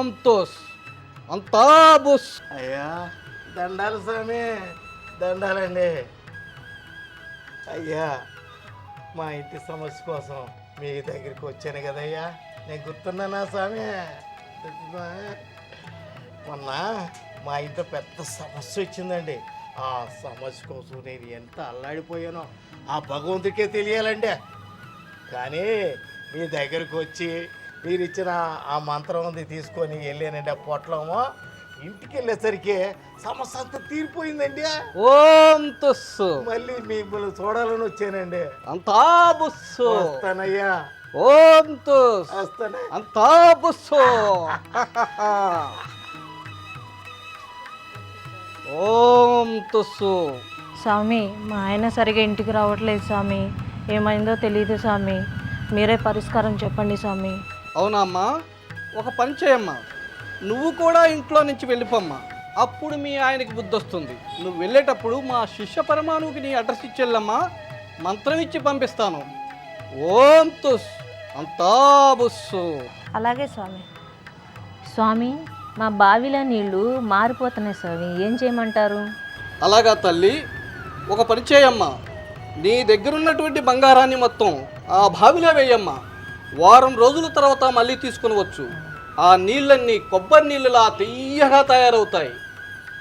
సంతోష్. అంతా బుస్. అయ్యా దండాలు స్వామి దండాలండి. అయ్యా మా ఇంటి సమస్య కోసం మీ దగ్గరికి వచ్చాను కదయ్యా. నేను గుర్తున్నానా స్వామి? మొన్న మా ఇంట్లో పెద్ద సమస్య వచ్చిందండి. ఆ సమస్య కోసం నేను ఎంత అల్లాడిపోయానో ఆ భగవంతుడికే తెలియాలండి. కానీ మీ దగ్గరకు వచ్చి మీరు ఇచ్చిన ఆ మంత్రం ఉంది తీసుకొని వెళ్ళానండి ఆ పొట్లమో. ఇంటికి వెళ్ళేసరికి సమస్య అంతా తీరిపోయిందండి. ఓం తుస్ మళ్ళీ మిమ్మల్ని చూడాలని వచ్చానండి. అంతా బుస్సు. వస్తానయ్యా. ఓం తుస్ వస్తానే. అంతా బుస్సు. ఓం తుస్సు. స్వామి మా ఆయన సరిగా ఇంటికి రావట్లేదు స్వామి. ఏమైందో తెలియదు స్వామి. మీరే పరిష్కారం చెప్పండి స్వామి. అవునమ్మా? ఒక పని చేయమ్మా. నువ్వు కూడా ఇంట్లో నుంచి వెళ్ళిపోమ్మా. అప్పుడు మీ ఆయనకి బుద్ధి వస్తుంది నువ్వు వెళ్ళేటప్పుడు మా శిష్య పరమాణువుకి నీ అడ్రస్ ఇచ్చెళ్ళమ్మా. మంత్రం ఇచ్చి పంపిస్తాను. ఓం తుస్. అంతా బుస్సు. అలాగే స్వామి. స్వామి మా బావిలో నీళ్ళు మారిపోతున్నాయి స్వామి. ఏం చేయమంటారు? అలాగా తల్లి. ఒక పని చేయమ్మా. నీ దగ్గరున్నటువంటి బంగారాన్ని మొత్తం ఆ బావిలో వేయమ్మా. వారం రోజుల తర్వాత మళ్ళీ తీసుకుని వచ్చు ఆ నీళ్ళన్నీ కొబ్బరి నీళ్ళలా తీయగా తయారవుతాయి.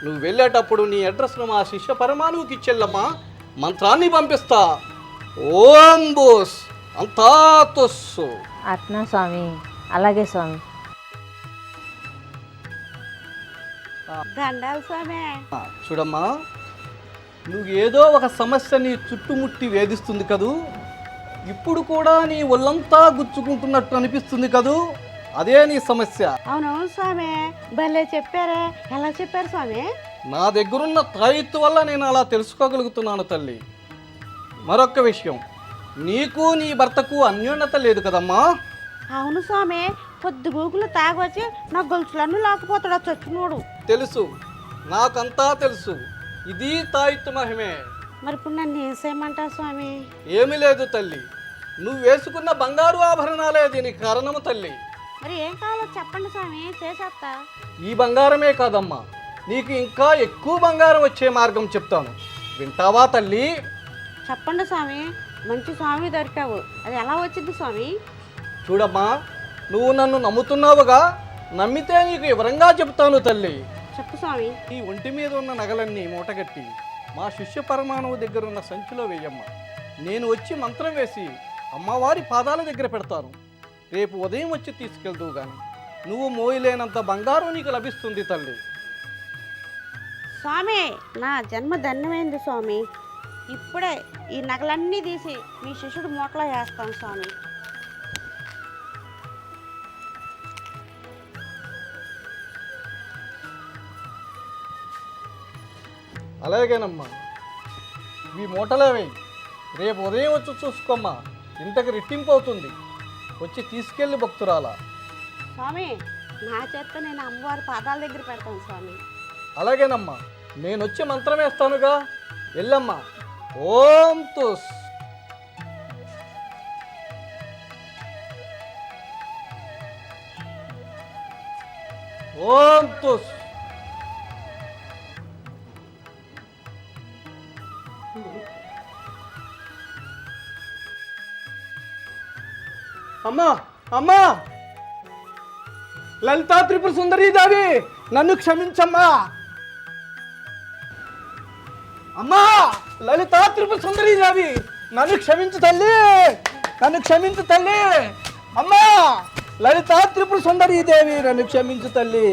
నువ్వు వెళ్ళేటప్పుడు నీ అడ్రస్ను మా శిష్య పరమాణువుకి ఇచ్చెళ్ళమ్మా మంత్రాన్ని పంపిస్తా. ఓం బోస్. అంతా తొస్సు. అట్నా స్వామి. అలాగే స్వామి. దండాలు స్వామి. ఆ, చూడమ్మా. నువ్వు ఏదో ఒక సమస్య నీ చుట్టుముట్టి వేధిస్తుంది కదూ? ఇప్పుడు కూడా నీ ఒళ్ళంతా గుచ్చుకుంటున్నట్టు అనిపిస్తుంది కదూ? అదే నీ సమస్య. అవునవును స్వామి. భలే చెప్పారే. ఎలా చెప్పారు స్వామి? నా దగ్గరున్న తాయిత్తు వల్ల నేను అలా తెలుసుకోగలుగుతున్నాను తల్లి. మరొక్క విషయం. నీకు నీ భర్తకు అన్యోన్యత లేదు కదమ్మా? అవును స్వామి. పొద్దు గూగులు తాగొచ్చి నా గొలుసులన్నీ లాక్కుపోతాడు ఆ చచ్చినోడు తెలుసు. నాకంతా తెలుసు. ఇది తాయిత్తు మహిమే. మరి ఇప్పుడు నన్ను ఏం చేయమంటావు స్వామి? ఏమీ లేదు తల్లి. నువ్వు వేసుకున్న బంగారు ఆభరణాలే దీనికి కారణము తల్లి. మరి ఏం కావాలో చెప్పండి స్వామి చేసేస్తా? ఈ బంగారమే కాదమ్మా. నీకు ఇంకా ఎక్కువ బంగారం వచ్చే మార్గం చెప్తాను. వింటావా తల్లి? చెప్పండి స్వామి మంచి స్వామి దొరికావు. అది ఎలా వచ్చింది స్వామి? చూడమ్మా నువ్వు నన్ను నమ్ముతున్నావుగా? నమ్మితే నీకు వివరంగా చెప్తాను తల్లి. చెప్పు స్వామి. ఈ ఒంటి మీద ఉన్న నగలన్నీ మూటగట్టి మా శిష్య పరమాణువు దగ్గర ఉన్న సంచిలో వేయమ్మ. నేను వచ్చి మంత్రం వేసి అమ్మవారి పాదాల దగ్గర పెడతాను. రేపు ఉదయం వచ్చి తీసుకెళ్తూ గాని. నువ్వు మోయలేనంత బంగారం నీకు లభిస్తుంది తల్లి. స్వామి నా జన్మ ధన్యమైంది స్వామి. ఇప్పుడే ఈ నగలన్నీ తీసి మీ శిష్యుడు మూటలో వేస్తాను స్వామి. అలాగేనమ్మా. ఈ మూటలే వేయి రేపు ఉదయం వచ్చి చూసుకోమ్మా. ఇంతకు రెట్టింపు అవుతుంది. వచ్చి తీసుకెళ్ళి భక్తురాలా. స్వామి నా చేత నేను అమ్మవారి పాదాల దగ్గర పెడతాను స్వామి. అలాగేనమ్మా. నేను వచ్చి మంత్రం వేస్తానుగా. వెళ్ళమ్మా. ఓం తుస్. ఓం తుస్. అమ్మా అమ్మా! లలితా త్రిపుర సుందరీ దేవి నన్ను క్షమించమ్మా. అమ్మా లలితా త్రిపుర సుందరీ దేవి నన్ను క్షమించు తల్లి నన్ను క్షమించు తల్లి. అమ్మా లలితా త్రిపుర సుందరీ దేవి నన్ను క్షమించు తల్లి.